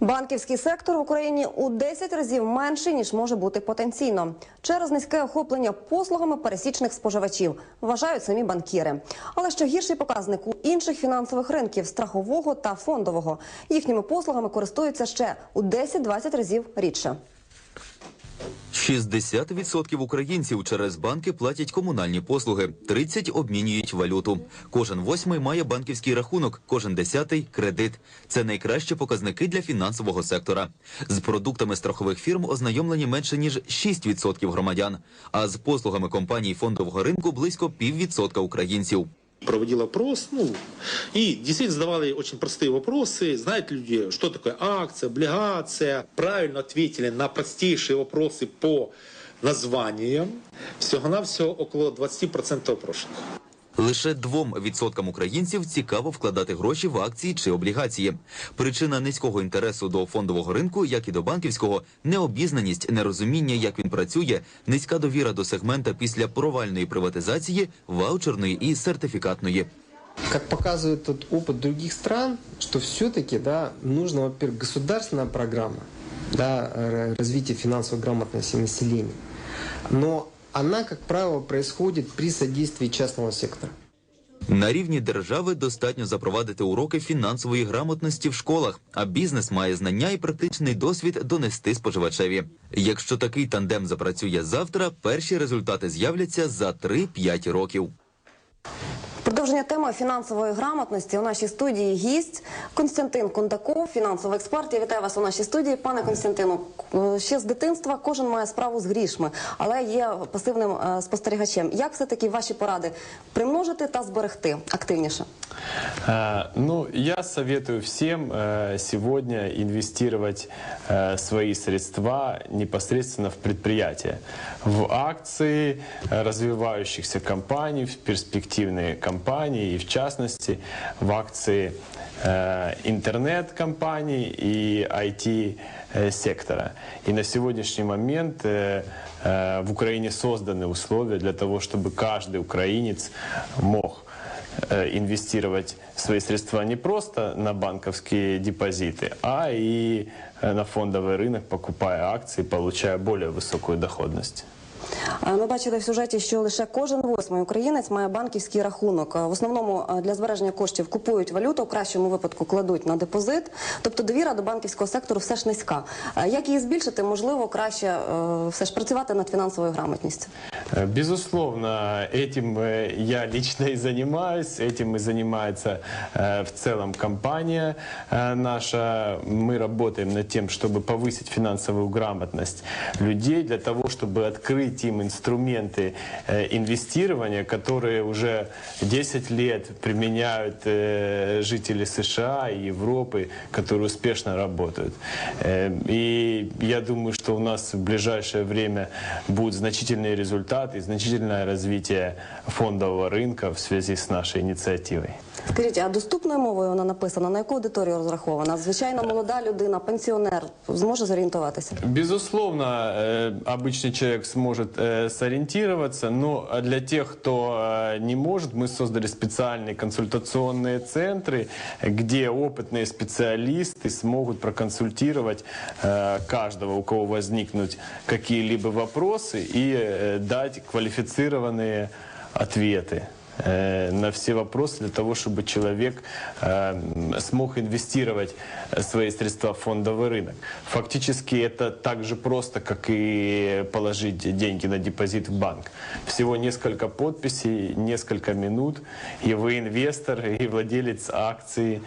Банківський сектор в Україні у 10 разів менший ніж може бути потенційно через низьке охоплення послугами пересічних споживачів, вважають самі банкіри. Але що гірший показник у інших фінансових ринків страхового та фондового. Їхніми послугами користуються ще у 10-20 разів рідше. 60% українців через банки платять комунальні послуги, 30 обмінюють валюту. Кожен восьмий має банківський рахунок, кожен десятий кредит. Це найкращі показники для фінансового сектора. З продуктами страхових фірм ознайомлені менше ніж 6% громадян, а з послугами компаній фондового ринку близько піввідсотка українців проводил опрос, ну, и действительно задавали очень простые вопросы. Знают люди, что такое акция, облигация. Правильно ответили на простейшие вопросы по названиям. Всего-навсего около 20% опрошенных. Лише двом відсоткам українців цікаво вкладати гроші в акції чи облігації. Причина низького інтересу до фондового ринку, як і до банківського, необізнаність, нерозуміння, як він працює, низька довіра до сегмента після провальної приватизації, ваучерної і сертифікатної. Как показывает тот опыт других стран, что все-таки да, нужна, во-первых, государственная программа да, р- развития финансовой грамотности населения. Но она, как правило, происходит при содействии частного сектора. На рівні держави достатньо запровадити уроки фінансової грамотності в школах, а бізнес має знання і практичний досвід донести споживачеві. Якщо такий тандем запрацює завтра, перші результати з'являться за 3-5 років. Продовження теми фінансової грамотності у нашій студії гість Константин Кондаков, фінансовий експерт. Я вітаю вас у нашій студії. Пане Константину, ще з дитинства кожен має справу з грішми, але є пасивним е, спостерігачем. Як все таки ваші поради примножити та зберегти активніше? А, Ну, я советую всем э, сегодня инвестировать э, свои средства непосредственно в предприятия, в акции э, развивающихся компаний, в перспективные компании и, в частности, в акции э, интернет-компаний и IT-сектора. И на сегодняшний момент э, э, в Украине созданы условия для того, чтобы каждый украинец мог э, инвестировать свои средства не просто на банковские депозиты, а и э, на фондовый рынок, покупая акции, получая более высокую доходность. Е, Ми бачили в сюжеті, що лише кожен восьмий українець має банківський рахунок. Е, В основному е, для збереження коштів купують валюту, в кращому випадку кладуть на депозит. Тобто довіра до банківського сектору все ж низька. Е, Як її збільшити? Можливо, краще е, все ж працювати над фінансовою грамотністю. Э, Безусловно, этим э, я лично и занимаюсь, этим и занимается э, в целом компания наша. Мы работаем над тем, чтобы повысить финансовую грамотность людей для того, чтобы открыть им инструменты инвестирования, которые уже 10 лет применяют жители США и Европы, которые успешно работают. И я думаю, что у нас в ближайшее время будут значительные результаты и значительное развитие фондового рынка в связи с нашей инициативой. Скажіть, а доступною мовою вона написана? На яку аудиторію розрахована? Звичайна молода людина, пенсіонер зможе зорієнтуватися? Безусловно, э, обычный человек сможет э, сориентироваться, но для тех, кто э, не может, мы создали специальные консультационные центры, где опытные специалисты смогут проконсультировать э, каждого, у кого возникнут какие-либо вопросы, и э, дать квалифицированные ответы э, на все вопросы для того, чтобы человек э, смог инвестировать э, свои средства в фондовый рынок. Фактически это так же просто, как и положить деньги на депозит в банк. Всего несколько подписей, несколько минут, и вы инвестор, и владелец акций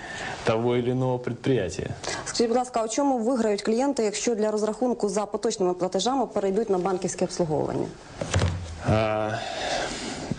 того или иного предприятия. Скажіть, будь ласка, а у чому виграють клієнти, якщо для розрахунку за поточними платежами перейдуть на банківське обслуговування?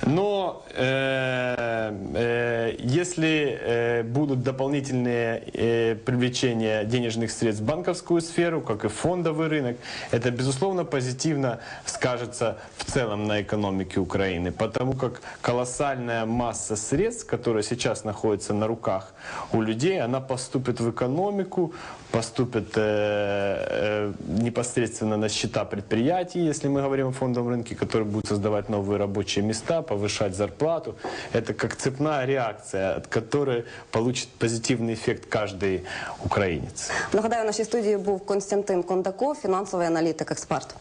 Но э, э, если э, будут дополнительные э, привлечения денежных средств в банковскую сферу, как и фондовый рынок, это, безусловно, позитивно скажется в целом на экономике Украины, потому как колоссальная масса средств, которая сейчас находится на руках у людей, она поступит в экономику, поступит э, непосредственно на счета предприятий, если мы говорим о фондовом рынке, который будет создавать новые рабочие места, повышать зарплату. Это как цепная реакция, от которой получит позитивный эффект каждый украинец. Нагадаю, в нашій студії був Константин Кондаков, фінансовий аналітик, експерт.